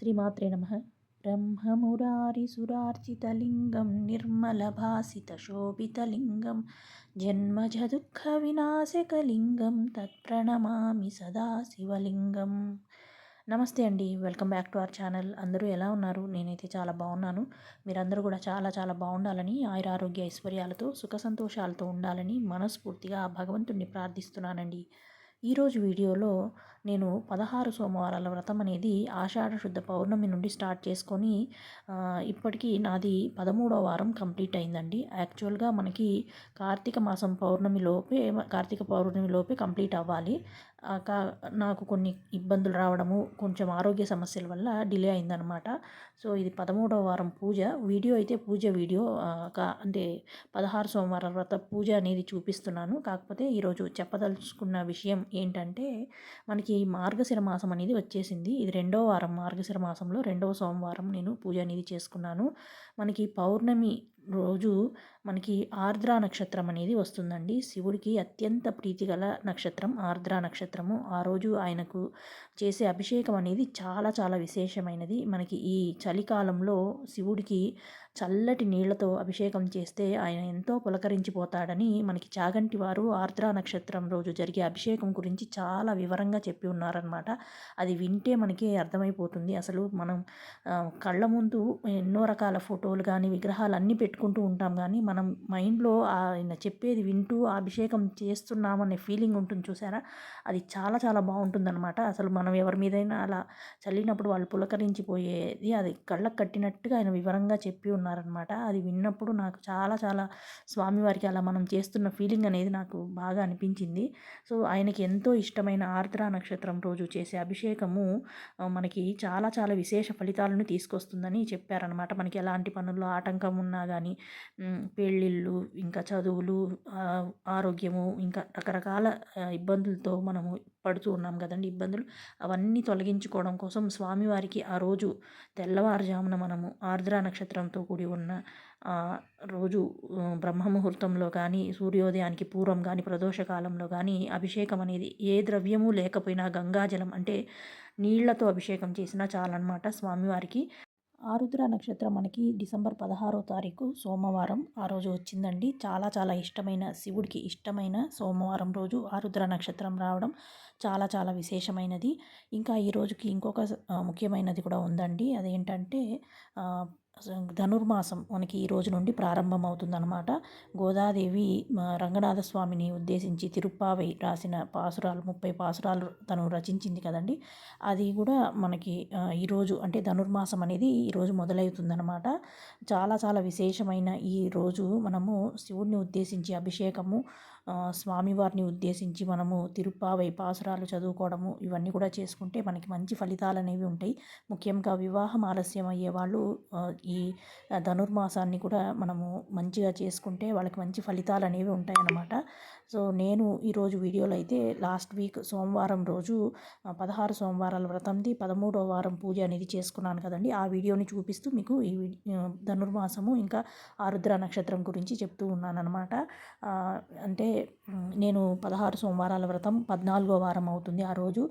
శ్రీమాత్రే నమ. బ్రహ్మమురారిసురార్చితలింగం నిర్మలభాసితశోభితలింగం జన్మజదుఃఖవినాశకలింగం తత్ప్రణమామి సదా శివలింగం నమస్తే అండి welcome back to our channel. అందరూ ఎలా ఉన్నారు? నేనైతే చాలా బాగున్నాను. మీరందరూ కూడా చాలా చాలా బాగుండాలని ఆయురారోగ్య ఐశ్వర్యాలతో సుఖ సంతోషాలతో ఉండాలని మనస్ఫూర్తిగా భగవంతుణ్ణి ప్రార్థిస్తున్నానండి. ఈరోజు వీడియోలో నేను పదహారు సోమవారాల వ్రతం అనేది ఆషాఢ శుద్ధ పౌర్ణమి నుండి స్టార్ట్ చేసుకొని ఇప్పటికీ నాది పదమూడో వారం కంప్లీట్ అయిందండి. యాక్చువల్గా మనకి కార్తీక మాసం పౌర్ణమి లోపే కార్తీక పౌర్ణమి లోపే కంప్లీట్ అవ్వాలి. కా నాకు కొన్ని ఇబ్బందులు రావడము కొంచెం ఆరోగ్య సమస్యల వల్ల డిలే అయిందనమాట సో ఇది పదమూడవ వారం పూజ. వీడియో అయితే పూజ వీడియో. కా అంటే పదహారు సోమవారం వ్రత పూజ అనేది చూపిస్తున్నాను. కాకపోతే ఈరోజు చెప్పదలుచుకున్న విషయం ఏంటంటే మనకి మార్గశిర మాసం అనేది వచ్చేసింది. ఇది రెండో వారం మార్గశిర మాసంలో రెండవ సోమవారం నేను పూజ అనేది చేసుకున్నాను. మనకి పౌర్ణమి రోజు మనకి ఆర్ద్ర నక్షత్రం అనేది వస్తుందండి. శివుడికి అత్యంత ప్రీతిగల నక్షత్రం ఆర్ద్ర నక్షత్రము. ఆ రోజు ఆయనకు చేసే అభిషేకం అనేది చాలా చాలా విశేషమైనది. మనకి ఈ చలికాలంలో శివుడికి చల్లటి నీళ్ళతో అభిషేకం చేస్తే ఆయన ఎంతో పులకరించిపోతాడని మనకి చాగంటి వారు ఆర్ద్ర నక్షత్రం రోజు జరిగే అభిషేకం గురించి చాలా వివరంగా చెప్పి ఉన్నారనమాట అది వింటే మనకి అర్థమైపోతుంది. అసలు మనం కళ్ళ ముందు ఎన్నో రకాల ఫోటోలు కానీ విగ్రహాలు అన్నీ పెట్టుకుంటూ ఉంటాం కానీ మనం మైండ్లో ఆయన చెప్పేది వింటూ అభిషేకం చేస్తున్నామనే ఫీలింగ్ ఉంటుంది చూసారా? అది చాలా చాలా బాగుంటుందన్నమాట. అసలు మనం ఎవరి మీదైనా అలా చల్లినప్పుడు వాళ్ళు పులకరించిపోయేది అది కళ్ళకు కట్టినట్టుగా ఆయన వివరంగా చెప్పి ఉన్నారనమాట. అది విన్నప్పుడు నాకు చాలా చాలా స్వామివారికి అలా మనం చేస్తున్న ఫీలింగ్ అనేది నాకు బాగా అనిపించింది. సో ఆయనకి ఎంతో ఇష్టమైన ఆర్ద్ర నక్షత్రం రోజు చేసే అభిషేకము మనకి చాలా చాలా విశేష ఫలితాలను తీసుకొస్తుందని చెప్పారనమాట. మనకి ఎలాంటి పనుల్లో ఆటంకం ఉన్నా కానీ పెళ్ళిళ్ళు ఇంకా చదువులు ఆరోగ్యము ఇంకా రకరకాల ఇబ్బందులతో మనము పడుతూ ఉన్నాం కదండి ఇబ్బందులు. అవన్నీ తొలగించుకోవడం కోసం స్వామివారికి ఆ రోజు తెల్లవారుజామున మనము ఆర్ద్ర నక్షత్రంతో కూడి ఉన్న రోజు బ్రహ్మముహూర్తంలో కానీ సూర్యోదయానికి పూర్వం కానీ ప్రదోషకాలంలో కానీ అభిషేకం అనేది ఏ ద్రవ్యము లేకపోయినా గంగాజలం అంటే నీళ్ళతో అభిషేకం చేసినా చాలన్నమాట స్వామివారికి. ఆరుద్ర నక్షత్రం మనకి డిసెంబర్ పదహారో తారీఖు సోమవారం ఆ రోజు వచ్చిందండి. చాలా చాలా ఇష్టమైన శివుడికి ఇష్టమైన సోమవారం రోజు ఆరుద్ర నక్షత్రం రావడం చాలా చాలా విశేషమైనది. ఇంకా ఈ రోజుకి ఇంకొక ముఖ్యమైనది కూడా ఉందండి. అదేంటంటే ధనుర్మాసం మనకి ఈ రోజు నుండి ప్రారంభమవుతుందన్నమాట. గోదాదేవి రంగనాథ స్వామిని ఉద్దేశించి తిరుప్పావై రాసిన పాసురాలు ముప్పై పాసురాలు తను రచించింది కదండి. అది కూడా మనకి ఈరోజు అంటే ధనుర్మాసం అనేది ఈరోజు మొదలవుతుందన్నమాట. చాలా చాలా విశేషమైన ఈ రోజు మనము శివుడిని ఉద్దేశించి అభిషేకము స్వామివారిని ఉద్దేశించి మనము తిరుప్పావై పాసురాలు చదువుకోవడము ఇవన్నీ కూడా చేసుకుంటే మనకి మంచి ఫలితాలు అనేవి ఉంటాయి. ముఖ్యంగా వివాహం ఆలస్యం అయ్యే వాళ్ళు ఈ ధనుర్మాసాన్ని కూడా మనము మంచిగా చేసుకుంటే వాళ్ళకి మంచి ఫలితాలు అనేవి ఉంటాయన్నమాట. సో నేను ఈరోజు వీడియోలో అయితే లాస్ట్ వీక్ సోమవారం రోజు పదహారు సోమవారాల వ్రతంది పదమూడో వారం పూజ అనేది చేసుకున్నాను కదండి. ఆ వీడియోని చూపిస్తూ మీకు ఈ ధనుర్మాసము ఇంకా ఆరుద్ర నక్షత్రం గురించి చెప్తూ ఉన్నాను అనమాట అంటే నేను పదహారు సోమవారాల వ్రతం పద్నాలుగో వారం అవుతుంది ఆ రోజు.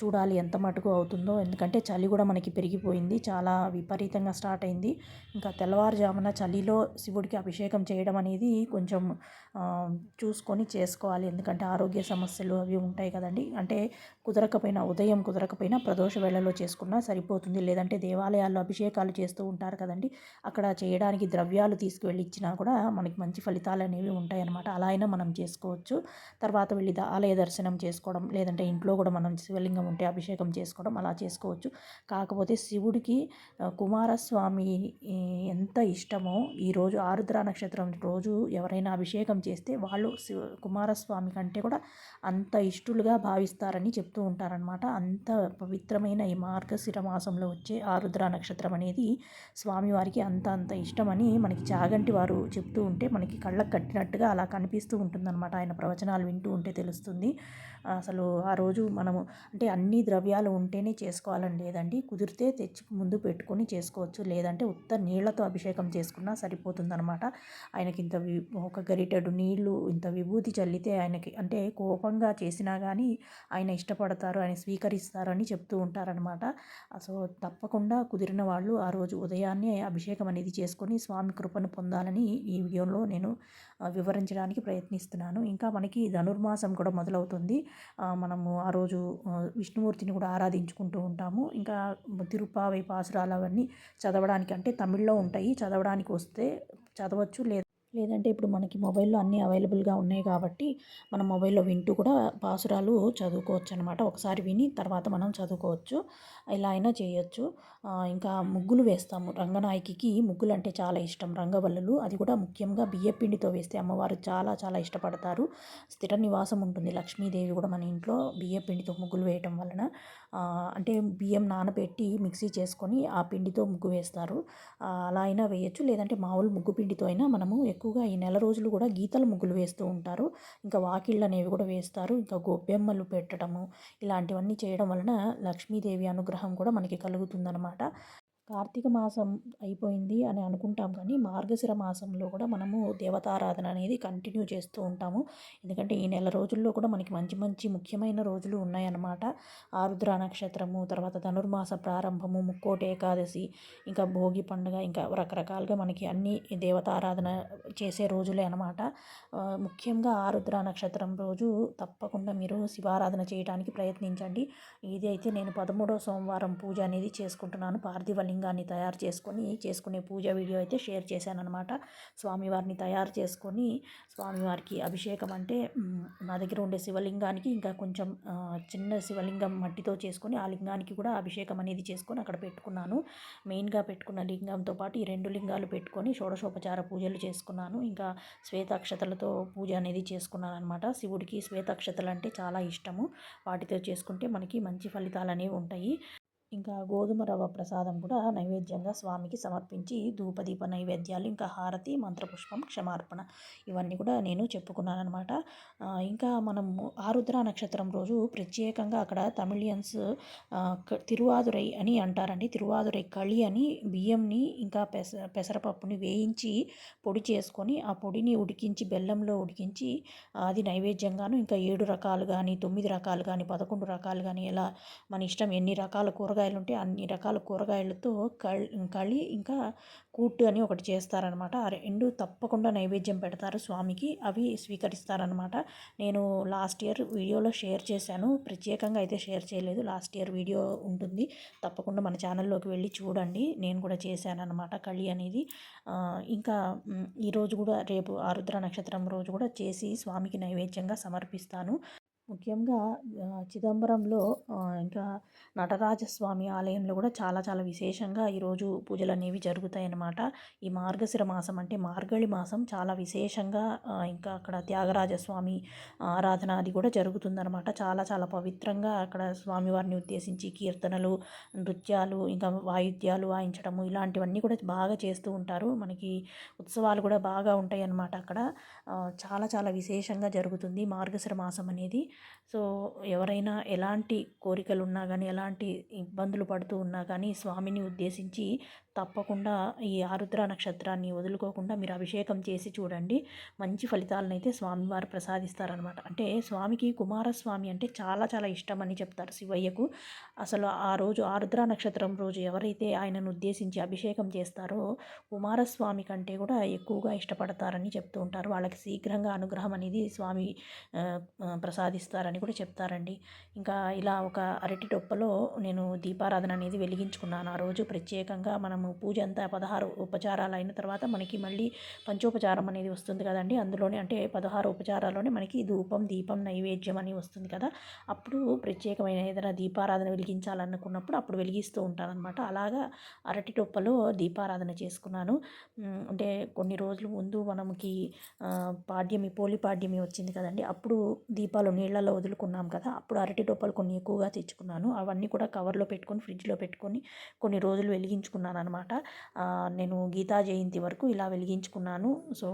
చూడాలి ఎంత మటుకు అవుతుందో. ఎందుకంటే చలి కూడా మనకి పెరిగిపోయింది. చాలా విపరీతంగా స్టార్ట్ అయింది. ఇంకా తెల్లవారుజామున చలిలో శివుడికి అభిషేకం చేయడం అనేది కొంచెం చూసుకొని చేసుకోవాలి. ఎందుకంటే ఆరోగ్య సమస్యలు అవి ఉంటాయి కదండి. అంటే కుదరకపోయినా ఉదయం కుదరకపోయినా ప్రదోష వేళలో చేసుకున్నా సరిపోతుంది. లేదంటే దేవాలయాల్లో అభిషేకాలు చేస్తూ ఉంటారు కదండి. అక్కడ చేయడానికి ద్రవ్యాలు తీసుకువెళ్ళి ఇచ్చినా కూడా మనకి మంచి ఫలితాలు అనేవి ఉంటాయన్నమాట. అలా అయినా మనం చేసుకోవచ్చు. తర్వాత వెళ్ళి ఆలయ దర్శనం చేసుకోవడం లేదంటే ఇంట్లో కూడా మనం శివలింగం ఉంటే అభిషేకం చేసుకోవడం అలా చేసుకోవచ్చు. కాకపోతే శివుడికి కుమారస్వామి ఎంత ఇష్టమో ఈరోజు ఆరుద్ర నక్షత్రం రోజు ఎవరైనా అభిషేకం చేస్తే వాళ్ళు శివ కుమారస్వామి కంటే కూడా అంత ఇష్టలుగా భావిస్తారని చెప్తూ ఉంటారనమాట అంత పవిత్రమైన ఈ మార్గశిర మాసంలో వచ్చే ఆరుద్ర నక్షత్రం అనేది స్వామివారికి అంత అంత ఇష్టమని మనకి చాగంటి వారు చెప్తూ ఉంటే మనకి కళ్ళకు కట్టినట్టుగా అలా కనిపిస్తూ ఉంటుందన్నమాట. ఆయన ప్రవచనాలు వింటూ ఉంటే తెలుస్తుంది. అసలు ఆ రోజు మనము అంటే అన్ని ద్రవ్యాలు ఉంటేనే చేసుకోవాలని లేదండి. కుదిరితే తెచ్చి ముందు పెట్టుకొని చేసుకోవచ్చు. లేదంటే ఉత్త నీళ్ళతో అభిషేకం చేసుకున్నా సరిపోతుందనమాట ఆయనకి ఇంత వి ఒక గరిటెడు నీళ్ళు ఇంత విభూతి చల్లితే ఆయనకి అంటే కోపంగా చేసినా కానీ ఆయన ఇష్టపడతారు ఆయన స్వీకరిస్తారని చెప్తూ ఉంటారనమాట సో తప్పకుండా కుదిరిన వాళ్ళు ఆ రోజు ఉదయాన్నే అభిషేకం అనేది చేసుకొని స్వామి కృపను పొందాలని ఈ వీడియోలో నేను వివరించడానికి ప్రయత్నిస్తున్నాను. ఇంకా మనకి ధనుర్మాసం కూడా మొదలవుతుంది. మనము ఆ రోజు విష్ణుమూర్తిని కూడా ఆరాధించుకుంటూ ఉంటాము. ఇంకా తిరుపావై పాసురాలు అవన్నీ చదవడానికి అంటే తమిళ్ళో ఉంటాయి. చదవడానికి వస్తే చదవచ్చు లేదా లేదంటే ఇప్పుడు మనకి మొబైల్లో అన్నీ అవైలబుల్గా ఉన్నాయి కాబట్టి మనం మొబైల్లో వింటూ కూడా పాసురాలు చదువుకోవచ్చు అనమాట ఒకసారి విని తర్వాత మనం చదువుకోవచ్చు. ఇలా అయినా చేయొచ్చు. ఇంకా ముగ్గులు వేస్తాము. రంగనాయకికి ముగ్గులు అంటే చాలా ఇష్టం. రంగవల్లులు అది కూడా ముఖ్యంగా బియ్య పిండితో వేస్తే అమ్మవారు చాలా చాలా ఇష్టపడతారు. స్థిర నివాసం ఉంటుంది. లక్ష్మీదేవి కూడా మన ఇంట్లో బియ్య పిండితో ముగ్గులు వేయటం వలన. అంటే బియ్యం నానబెట్టి మిక్సీ చేసుకొని ఆ పిండితో ముగ్గు వేస్తారు. అలా అయినా వేయచ్చు. లేదంటే మామూలు ముగ్గు పిండితో అయినా మనము ఎక్కువగా ఈ నెల రోజులు కూడా గీతల ముగ్గులు వేస్తూ ఉంటారు. ఇంకా వాకిళ్ళు అనేవి కూడా వేస్తారు. ఇంకా గొబ్బెమ్మలు పెట్టడము ఇలాంటివన్నీ చేయడం వలన లక్ష్మీదేవి అనుగ్రహం కూడా మనకి కలుగుతుందనమాట కార్తీక మాసం అయిపోయింది అని అనుకుంటాం కానీ మార్గశిర మాసంలో కూడా మనము దేవతారాధన అనేది కంటిన్యూ చేస్తూ ఉంటాము. ఎందుకంటే ఈ నెల రోజుల్లో కూడా మనకి మంచి మంచి ముఖ్యమైన రోజులు ఉన్నాయన్నమాట. ఆరుద్ర నక్షత్రము తర్వాత ధనుర్మాస ప్రారంభము ముక్కోటి ఏకాదశి ఇంకా భోగి పండుగ ఇంకా రకరకాలుగా మనకి అన్ని దేవతారాధన చేసే రోజులే అనమాట ముఖ్యంగా ఆరుద్ర నక్షత్రం రోజు తప్పకుండా మీరు శివారాధన చేయడానికి ప్రయత్నించండి. ఇది అయితే నేను పదమూడవ సోమవారం పూజ అనేది చేసుకుంటున్నాను. పార్థివలింగ లింగాన్ని తయారు చేసుకొని చేసుకునే పూజ వీడియో అయితే షేర్ చేశాను అనమాట స్వామివారిని తయారు చేసుకొని స్వామివారికి అభిషేకం అంటే నా దగ్గర ఉండే శివలింగానికి ఇంకా కొంచెం చిన్న శివలింగం మట్టితో చేసుకొని ఆ లింగానికి కూడా అభిషేకం అనేది చేసుకొని అక్కడ పెట్టుకున్నాను. మెయిన్గా పెట్టుకున్న లింగంతో పాటు ఈ రెండు లింగాలు పెట్టుకొని షోడశోపచార పూజలు చేసుకున్నాను. ఇంకా శ్వేతాక్షతలతో పూజ అనేది చేసుకున్నాను అనమాట శివుడికి శ్వేతాక్షతలు అంటే చాలా ఇష్టము. వాటితో చేసుకుంటే మనకి మంచి ఫలితాలు అనేవి ఉంటాయి. ఇంకా గోధుమ రవ్వ ప్రసాదం కూడా నైవేద్యంగా స్వామికి సమర్పించి ధూపదీప నైవేద్యాలు ఇంకా హారతి మంత్రపుష్పం క్షమార్పణ ఇవన్నీ కూడా నేను చెప్పుకున్నాను అనమాట ఇంకా మనం ఆరుద్ర నక్షత్రం రోజు ప్రత్యేకంగా అక్కడ తమిళియన్స్ తిరువాదురై అని అంటారండి. తిరువాదురై కళి అని బియ్యంని ఇంకా పెస పెసరపప్పుని వేయించి పొడి చేసుకొని ఆ పొడిని ఉడికించి బెల్లంలో ఉడికించి అది నైవేద్యంగాను ఇంకా ఏడు రకాలు కానీ తొమ్మిది రకాలు కానీ పదకొండు రకాలు కానీ ఎలా మన ఇష్టం ఎన్ని రకాల కూరగాయలు కూరగాయలు ఉంటే అన్ని రకాల కూరగాయలతో కళి ఇంకా కూట్టు అని ఒకటి చేస్తారనమాట. ఆ రెండు తప్పకుండా నైవేద్యం పెడతారు స్వామికి. అవి స్వీకరిస్తారనమాట. నేను లాస్ట్ ఇయర్ వీడియోలో షేర్ చేశాను. ప్రత్యేకంగా అయితే షేర్ చేయలేదు. లాస్ట్ ఇయర్ వీడియో ఉంటుంది. తప్పకుండా మన ఛానల్లోకి వెళ్ళి చూడండి. నేను కూడా చేశాను కళి అనేది. ఇంకా ఈరోజు కూడా రేపు ఆరుద్ర నక్షత్రం రోజు కూడా చేసి స్వామికి నైవేద్యంగా సమర్పిస్తాను. ముఖ్యంగా చిదంబరంలో ఇంకా నటరాజస్వామి ఆలయంలో కూడా చాలా చాలా విశేషంగా ఈరోజు పూజలు అనేవి జరుగుతాయన్నమాట. ఈ మార్గశిర మాసం అంటే మార్గళి మాసం చాలా విశేషంగా ఇంకా అక్కడ త్యాగరాజస్వామి ఆరాధన అది కూడా జరుగుతుందన్నమాట. చాలా చాలా పవిత్రంగా అక్కడ స్వామివారిని ఉద్దేశించి కీర్తనలు నృత్యాలు ఇంకా వాయిద్యాలు వాయించడము ఇలాంటివన్నీ కూడా బాగా చేస్తూ ఉంటారు. మనకి ఉత్సవాలు కూడా బాగా ఉంటాయి అన్నమాట అక్కడ చాలా చాలా విశేషంగా జరుగుతుంది మార్గశిర మాసం అనేది. సో ఎవరైనా ఎలాంటి కోరికలు ఉన్నా కానీ ఎలాంటి ఇబ్బందులు పడుతూ ఉన్నా కానీ స్వామిని ఉద్దేశించి తప్పకుండా ఈ ఆరుద్ర నక్షత్రాన్ని వదులుకోకుండా మీరు అభిషేకం చేసి చూడండి. మంచి ఫలితాలను అయితే స్వామివారు ప్రసాదిస్తారనమాట అంటే స్వామికి కుమారస్వామి అంటే చాలా చాలా ఇష్టం అని చెప్తారు శివయ్యకు. అసలు ఆ రోజు ఆరుద్ర నక్షత్రం రోజు ఎవరైతే ఆయనను ఉద్దేశించి అభిషేకం చేస్తారో కుమారస్వామి కంటే కూడా ఎక్కువగా ఇష్టపడతారని చెప్తూ ఉంటారు. వాళ్ళకి శీఘ్రంగా అనుగ్రహం అనేది స్వామి ప్రసాదిస్తారని కూడా చెప్తారండి. ఇంకా ఇలా ఒక అరటి టొప్పలో నేను దీపారాధన అనేది వెలిగించుకున్నాను. ఆ రోజు ప్రత్యేకంగా మనం మనము పూజ అంతా పదహారు ఉపచారాలు అయిన తర్వాత మనకి మళ్ళీ పంచోపచారం అనేది వస్తుంది కదండి. అందులోనే అంటే పదహారు ఉపచారాల్లోనే మనకి ధూపం దీపం నైవేద్యం అని వస్తుంది కదా. అప్పుడు ప్రత్యేకమైన ఏదైనా దీపారాధన వెలిగించాలనుకున్నప్పుడు అప్పుడు వెలిగిస్తూ ఉంటానన్నమాట అలాగా అరటి టొప్పలో దీపారాధన చేసుకున్నాను. అంటే కొన్ని రోజుల ముందు మనకి పాడ్యమి పోలి పాడ్యమి వచ్చింది కదండి. అప్పుడు దీపాలు నీళ్ళలో వదులుకున్నాం కదా. అప్పుడు అరటి టొప్పలు కొన్ని ఎక్కువగా తెచ్చుకున్నాను. అవన్నీ కూడా కవర్లో పెట్టుకొని ఫ్రిడ్జ్లో పెట్టుకొని కొన్ని రోజులు వెలిగించుకున్నాను అనమాట నేను గీతా జయంతి వరకు ఇలా వెలిగించుకున్నాను. సో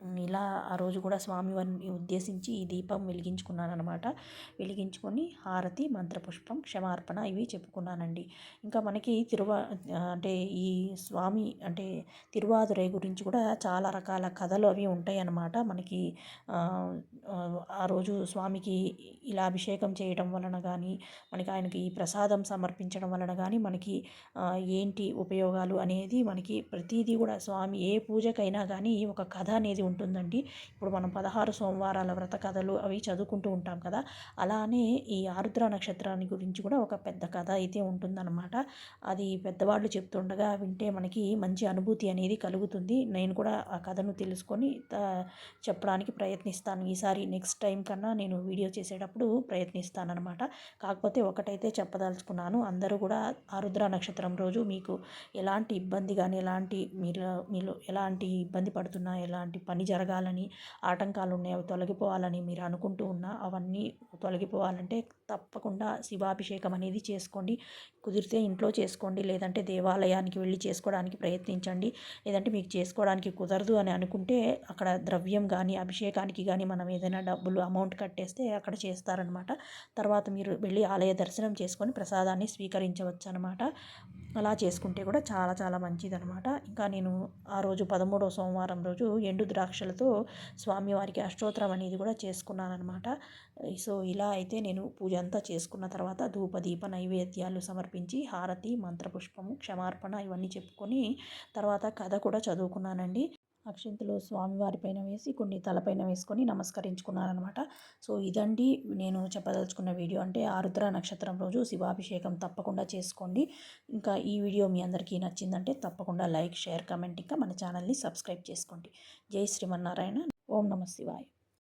ఇలా ఆ రోజు కూడా స్వామివారిని ఉద్దేశించి ఈ దీపం వెలిగించుకున్నాను అనమాట వెలిగించుకొని హారతి మంత్రపుష్పం క్షమార్పణ ఇవి చెప్పుకున్నానండి. ఇంకా మనకి తిరువా అంటే ఈ స్వామి అంటే తిరువాదురై గురించి కూడా చాలా రకాల కథలు అవి ఉంటాయి అన్నమాట మనకి ఆ రోజు స్వామికి ఇలా అభిషేకం చేయడం వలన కానీ మనకి ఆయనకి ఈ ప్రసాదం సమర్పించడం వలన కానీ మనకి ఏంటి ఉపయోగాలు అనేది మనకి ప్రతిదీ కూడా స్వామి ఏ పూజకైనా కానీ ఒక కథ అనేది ఉంటుందండి. ఇప్పుడు మనం పదహారు సోమవారాల వ్రత కథలు అవి చదువుకుంటూ ఉంటాం కదా అలానే ఈ ఆరుద్ర నక్షత్రాన్ని గురించి కూడా ఒక పెద్ద కథ అయితే ఉంటుందన్నమాట. అది పెద్దవాళ్ళు చెప్తుండగా వింటే మనకి మంచి అనుభూతి అనేది కలుగుతుంది. నేను కూడా ఆ కథను తెలుసుకొని చెప్పడానికి ప్రయత్నిస్తాను. ఈసారి నెక్స్ట్ టైం కన్నా నేను వీడియో చేసేటప్పుడు ప్రయత్నిస్తానమాట కాకపోతే ఒకటైతే చెప్పదలుచుకున్నాను. అందరూ కూడా ఆరుద్ర నక్షత్రం రోజు మీకు ఎలాంటి ఇబ్బంది కానీ ఎలాంటి మీరు మీరు ఎలాంటి ఇబ్బంది పడుతున్నా ఎలాంటి పని జరగాలని ఆటంకాలు ఉన్నాయి అవి తొలగిపోవాలని మీరు అనుకుంటూ ఉన్నా అవన్నీ తొలగిపోవాలంటే తప్పకుండా శివాభిషేకం అనేది చేసుకోండి. కుదిరితే ఇంట్లో చేసుకోండి లేదంటే దేవాలయానికి వెళ్ళి చేసుకోవడానికి ప్రయత్నించండి. లేదంటే మీకు చేసుకోవడానికి కుదరదు అని అనుకుంటే అక్కడ ద్రవ్యం కానీ అభిషేకానికి కానీ మనం ఏదైనా డబ్బులు అమౌంట్ కట్టేస్తే అక్కడ చేస్తారనమాట. తర్వాత మీరు వెళ్ళి ఆలయ దర్శనం చేసుకొని ప్రసాదాన్ని స్వీకరించవచ్చు అనమాట అలా చేసుకుంటే కూడా చాలా చాలా మంచిదనమాట ఇంకా నేను ఆ రోజు పదమూడవ సోమవారం రోజు ఎండు ద్రాక్షలతో స్వామివారికి అష్టోత్తరం అనేది కూడా చేసుకున్నాను అనమాట సో ఇలా అయితే నేను పూజ అంతా చేసుకున్న తర్వాత ధూపదీప నైవేద్యాలు సమర్పించి హారతి మంత్రపుష్పము క్షమార్పణ ఇవన్నీ చెప్పుకొని తర్వాత కథ కూడా చదువుకున్నానండి. అక్షింతలు స్వామివారి పైన వేసి కొన్ని తలపైన వేసుకొని నమస్కరించుకున్నారనమాట సో ఇదండి నేను చెప్పదలుచుకున్న వీడియో. అంటే ఆరుద్ర నక్షత్రం రోజు శివాభిషేకం తప్పకుండా చేసుకోండి. ఇంకా ఈ వీడియో మీ అందరికీ నచ్చిందంటే తప్పకుండా లైక్ షేర్ కమెంట్ ఇంకా మన ఛానల్ని సబ్స్క్రైబ్ చేసుకోండి. జై శ్రీమన్నారాయణ. ఓం నమ శివాయ.